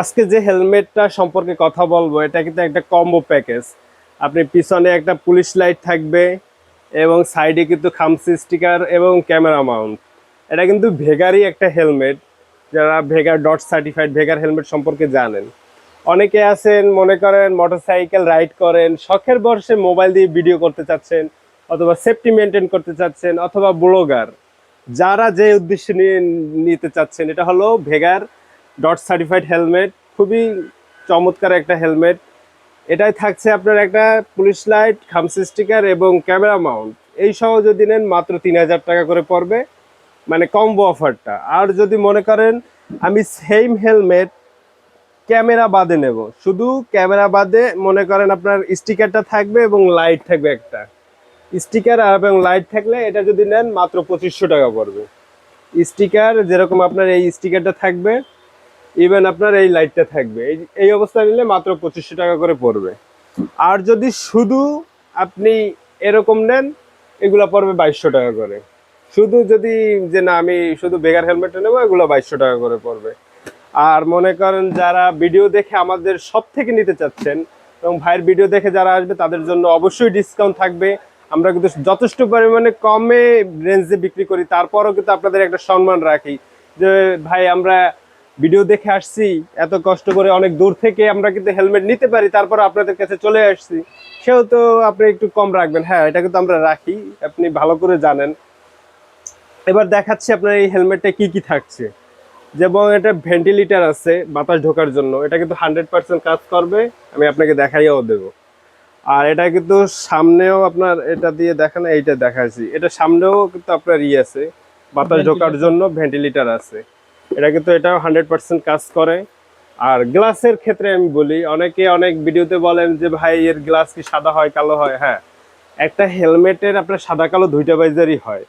আজকে যে হেলমেটটা সম্পর্কে কথা বলব, এটা কিন্তু একটা কম্বো প্যাকেজ আপনি পিছনে একটা পুলিশ লাইট থাকবে এবং সাইডে কিন্তু খামসি স্টিকার এবং ক্যামেরা মাউন্ট এটা কিন্তু ভেগারই একটা হেলমেট, যারা ভেগার ডট সার্টিফাইড ভেগার হেলমেট সম্পর্কে জানেন। অনেকে আছেন, মনে করেন মোটরসাইকেল রাইড করেন, শখের বর্ষে মোবাইল দিয়ে ভিডিও করতে চাচ্ছেন, অথবা সেফটি মেনটেন করতে চাচ্ছেন, অথবা ব্লগার যারা যে উদ্দেশ্য নিয়ে নিতে চাচ্ছেন, এটা হলো ভেগার ডট সার্টিফাইড হেলমেট খুবই চমৎকার একটা হেলমেট এটাই থাকছে আপনার একটা পুলিশ লাইট খামসি স্টিকার এবং ক্যামেরা মাউন্ট এই সহ যদি নেন মাত্র তিন হাজার টাকা করে পড়বে মানে কম্বো অফারটা আর যদি মনে করেন, আমি সেম হেলমেট ক্যামেরা বাদে নেব। শুধু ক্যামেরা বাদে মনে করেন আপনার স্টিকারটা থাকবে এবং লাইট থাকবে একটা। স্টিকার আর এবং লাইট থাকলে এটা যদি নেন মাত্র পঁচিশশো টাকা পড়বে। স্টিকার যেরকম আপনার এই স্টিকারটা থাকবে ইভেন আপনার এই লাইটটা থাকবে। এই এই অবস্থা নিলে মাত্র পঁচিশশো টাকা করে পড়বে। আর যদি শুধু আপনি এরকম নেন, এগুলো পড়বে বাইশশো টাকা করে। শুধু যদি যে না, আমি শুধু বেগার হেলমেটটা নেব, এগুলো বাইশশো টাকা করে পড়বে। আর মনে করেন যারা ভিডিও দেখে আমাদের সব থেকে নিতে চাচ্ছেন, এবং ভাইয়ের ভিডিও দেখে যারা আসবে, তাদের জন্য অবশ্যই ডিসকাউন্ট থাকবে। আমরা কিন্তু যথেষ্ট পরিমাণে কমে রেঞ্জে বিক্রি করি, তারপরও কিন্তু আপনাদের একটা সম্মান রাখি যে, ভাই, আমরা ভিডিও দেখে আসছি এত কষ্ট করে অনেক দূর থেকে আমরা কিন্তু হেলমেট নিতে পারি তারপর আপনাদের কাছে চলে আসছি। সেও তো আপনি একটু কম রাখবেন। হ্যাঁ এটা কিন্তু আমরা রাখি আপনি ভালো করে জানেন। এবার দেখাচ্ছি আপনার এই হেলমেটটা কি কি থাকছে। যেমন এটা ভেন্টিলেটার আছে বাতাস ঢোকার জন্য এটা কিন্তু হান্ড্রেড পার্সেন্ট কাজ করবে আমি আপনাকে দেখাইয়াও দেবো। আর এটা কিন্তু সামনেও আপনার এটা দিয়ে দেখান এইটা দেখাচ্ছি এটা সামনেও কিন্তু আপনার ই আছে বাতাস ঢোকার জন্য ভেন্টিলেটার আছে। এটা কিন্তু এটাও হান্ড্রেড পার্সেন্ট কাজ করে। আর গ্লাসের ক্ষেত্রে আমি বলি, অনেকে অনেক ভিডিওতে বলেন যে, ভাই, এর গ্লাস কি সাদা হয়, কালো হয়? হ্যাঁ একটা হেলমেটের আপনার সাদা, কালো দুইটা ভাইজারই হয়।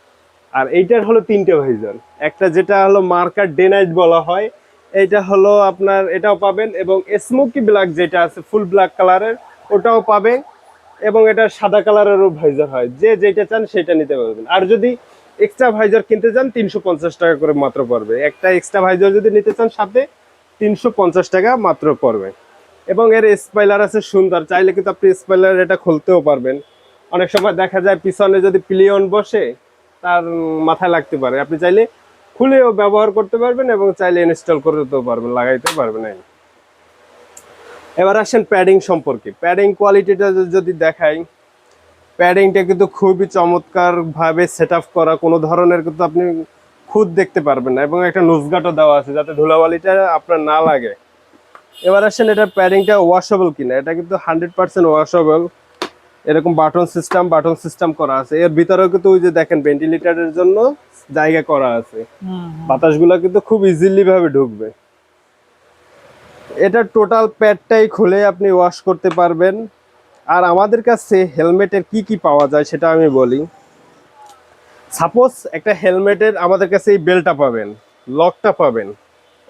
আর এইটার হলো তিনটে ভাইজার একটা যেটা হলো মার্কার ডেনাইট বলা হয়, এইটা হলো আপনার, এটাও পাবেন এবং স্মোকি ব্ল্যাক যেটা আছে ফুল ব্ল্যাক কালারের ওটাও পাবেন এবং এটা সাদা কালারেরও ভাইজার হয়। যে যেটা চান সেটা নিতে পারবেন। আর যদি এক্সট্রা ভাইজার কিনতে চান তিনশো পঞ্চাশ টাকা করে মাত্র পড়বে। একটা এক্সট্রা ভাইজার যদি নিতে চান সাথে, তিনশো পঞ্চাশ টাকা মাত্র পড়বে। এবং এর স্পাইলার আছে সুন্দর, চাইলে কিন্তু আপনি স্পাইলার এটা খুলতেও পারবেন। অনেক সময় দেখা যায় পিছনে যদি পিলিয়ন বসে, তার মাথায় লাগতে পারে। আপনি চাইলে খুলেও ব্যবহার করতে পারবেন এবং চাইলে ইনস্টল করতেও পারবেন লাগাইতে পারবেন। এবার আসেন প্যাডিং সম্পর্কে। প্যাডিং কোয়ালিটিটা যদি দেখাই প্যাডিংটা কিন্তু খুবই চমৎকার ভাবে সেট আপ করা। কোনো ধরনের কিন্তু আপনি খুদ দেখতে পারবেন না এবং একটা নোজগাটও দেওয়া আছে যাতে ধুলাবালিটা আপনার না লাগে। এবার আসেন এটা প্যাডিংটা ওয়াশেবল কিনা। এটা কিন্তু হান্ড্রেড পার্সেন্ট ওয়াশেবল এরকম বাটন সিস্টেম বাটন সিস্টেম করা আছে। এর ভিতরেও কিন্তু ওই যে দেখেন ভেন্টিলেটারের জন্য জায়গা করা আছে। বাতাসগুলো কিন্তু খুব ইজিলি ভাবে ঢুকবে। এটা টোটাল প্যাডটাই খুলে আপনি ওয়াশ করতে পারবেন। আর আমাদের কাছে হেলমেটের কি কি পাওয়া যায় সেটা আমি বলি। সাপোজ একটা হেলমেটের আমাদের কাছে এই বেলটা পাবেন লকটা পাবেন।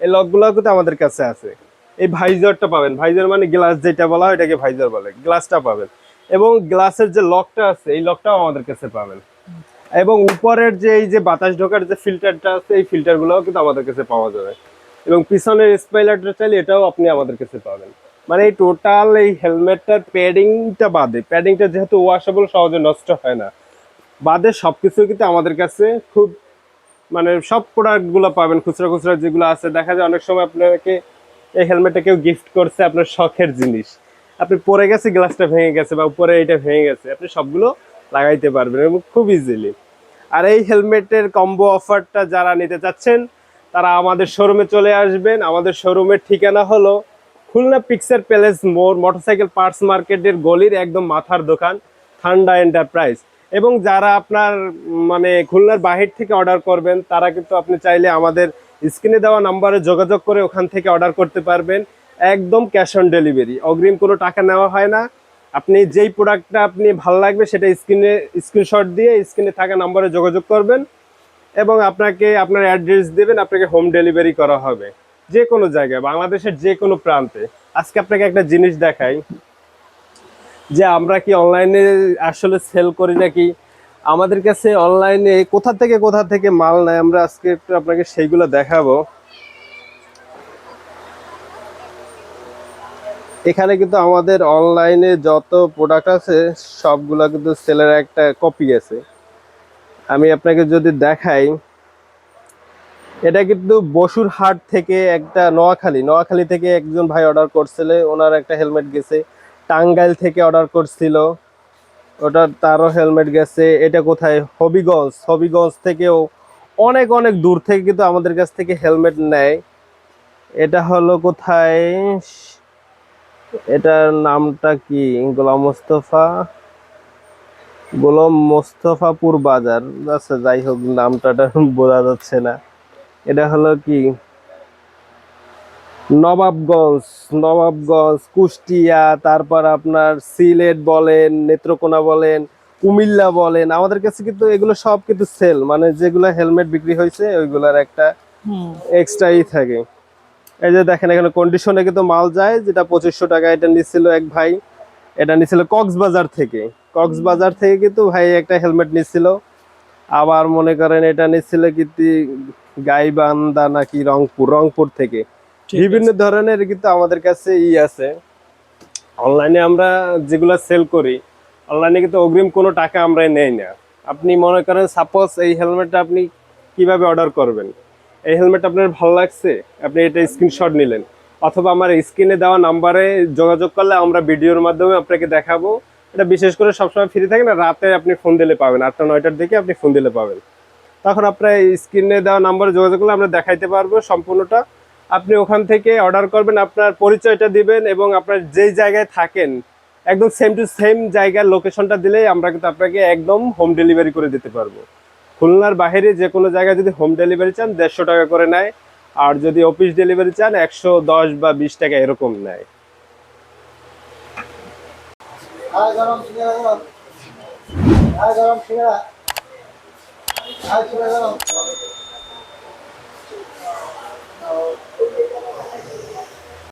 এই লকগুলো কিন্তু আমাদের কাছে আছে। এই ভাইজারটা পাবেন। ভাইজার মানে গ্লাস যেটা বলা হয় এটাকে ভাইজার বলে। গ্লাসটা পাবেন। এবং গ্লাসের যে লকটা আছে, এই লকটাও আমাদের কাছে পাবেন। এবং উপরের যে এই যে বাতাস ঢোকার যে ফিল্টারটা আছে, এই ফিল্টারগুলোও কিন্তু আমাদের কাছে পাওয়া যাবে। এবং পিছনের স্পাইলারটা চাইলে এটাও আপনি আমাদের কাছে পাবেন। মানে এই টোটাল এই হেলমেটটার প্যাডিংটা বাদে প্যাডিংটা যেহেতু ওয়াশেবল সহজে নষ্ট হয় না। বাদে সব কিছু কিন্তু আমাদের কাছে খুব মানে সব প্রোডাক্টগুলো পাবেন, খুচরা খুচরা যেগুলো আছে। দেখা যায় অনেক সময় আপনাকে এই হেলমেটটা কেউ গিফট করছে আপনার শখের জিনিস। আপনি পরে গেছে গ্লাসটা ভেঙে গেছে বা উপরে এটা ভেঙে গেছে, আপনি সবগুলো লাগাইতে পারবেন এবং খুব ইজিলি আর এই হেলমেটের কম্বো অফারটা যারা নিতে চাচ্ছেন, তারা আমাদের শোরুমে চলে আসবেন। আমাদের শোরুমের ঠিকানা হলো খুলনা পিকচার প্যালেস মোড় মোটরসাইকেল পার্টস মার্কেটের গলির একদম মাথার দোকান ঠান্ডা এন্টারপ্রাইজ এবং যারা আপনার মানে খুলনার বাহির থেকে অর্ডার করবেন, তারা কিন্তু আপনি চাইলে আমাদের স্ক্রিনে দেওয়া নাম্বারে যোগাযোগ করে ওখান থেকে অর্ডার করতে পারবেন। একদম ক্যাশ অন ডেলিভারি অগ্রিম কোনো টাকা নেওয়া হয় না। আপনি যেই প্রোডাক্টটা আপনি ভালো লাগবে, সেটা স্ক্রিনে স্ক্রিনশট দিয়ে স্ক্রিনে থাকা নাম্বারে যোগাযোগ করবেন এবং আপনাকে আপনার অ্যাড্রেস দেবেন, আপনাকে হোম ডেলিভারি করা হবে। যে কোনো জায়গায়, বাংলাদেশের যে কোনো প্রান্তে। আজকে আপনাকে একটা জিনিস দেখাই, যে আমরা কি অনলাইনে আসলে সেল করি নাকি? আমাদের কাছে অনলাইনে কোথা থেকে কোথা থেকে মাল নেয় আমরা আজকে একটু আপনাকে সেইগুলো দেখাবো। এখানে কিন্তু আমাদের অনলাইনে যত প্রোডাক্ট আছে, সবগুলো কিন্তু সেলের একটা কপি আছে। আমি আপনাকে যদি দেখাই এটা কিন্তু বসুর হাট থেকে একটা নোয়াখালী। নোয়াখালী থেকে একজন ভাই অর্ডার করছিল, ওনার একটা হেলমেট গেছে। টাঙ্গাইল থেকে অর্ডার করছিল, ওটা তারও হেলমেট গেছে। এটা কোথায়? হবিগঞ্জ। হবিগঞ্জ থেকেও অনেক অনেক দূর থেকে কিন্তু আমাদের কাছ থেকে হেলমেট নেয়। এটা হলো কোথায়? এটার নামটা কি? গোলাম মোস্তফা? গোলাম মোস্তফাপুর বাজার। আচ্ছা যাই হোক, নামটা বোঝা যাচ্ছে না। এটা হলো কি? নবাবগঞ্জ নবাবগঞ্জ কুষ্টিয়া তারপর আপনার সিলেট বলেন নেত্রকোনা বলেন কুমিল্লা বলেন আমাদের কাছে কিন্তু এগুলো সব কিন্তু সেল মানে যেগুলো হেলমেট বিক্রি হয়েছে ওইগুলার একটা এক্সট্রাই থাকে। এই যে দেখেন এখানে কন্ডিশনে কিন্তু মাল যায় যেটা পঁচিশশো টাকা এটা নিচ্ছিল এক ভাই এটা নিচ্ছিল কক্সবাজার থেকে। কক্সবাজার থেকে কিন্তু ভাই একটা হেলমেট নিচ্ছিল আবার মনে করেন এটা নিচ্ছিল কিন্তু গাইবান্ধা নাকি রংপুর রংপুর থেকে। বিভিন্ন ধরনের কিন্তু আমাদের কাছে ই আছে। অনলাইনে আমরা যেগুলো সেল করি অনলাইনে কিন্তু অগ্রিম কোনো টাকা আমরা নেই না। আপনি মনে করেন সাপোজ এই হেলমেটটা আপনি কীভাবে অর্ডার করবেন? এই হেলমেট আপনার ভালো লাগছে? আপনি এটা স্ক্রিনশট নিলেন। অথবা আমার স্ক্রিনে দেওয়া নাম্বারে যোগাযোগ করলে আমরা ভিডিওর মাধ্যমে আপনাকে দেখাবো। এটা বিশেষ করে সবসময় ফ্রি থাকে না, রাতে আপনি ফোন দিলে পাবেন। আটটা, নয়টার দিকে আপনি ফোন দিলে পাবেন। তখন আপনার স্ক্রিনে দেওয়া নাম্বারে যোগাযোগ করলে আমরা দেখাইতে পারব সম্পূর্ণটা। আপনি ওখান থেকে অর্ডার করবেন, আপনার পরিচয়টা দিবেন এবং আপনার যেই জায়গায় থাকেন, একদম সেম টু সেম জায়গার লোকেশনটা দিলেই আমরা কিন্তু আপনাকে একদম হোম ডেলিভারি করে দিতে পারব। খুলনার বাইরে যে কোনো জায়গায় যদি হোম ডেলিভারি চান, দেড়শো টাকা করে নেয়। আর যদি অফিস ডেলিভারি চান, একশো দশ বা বিশ টাকা এরকম নেয়। আয় গরম সিঙ্গারা গরম। আয় গরম সিঙ্গারা আয় সিঙ্গারা গরম।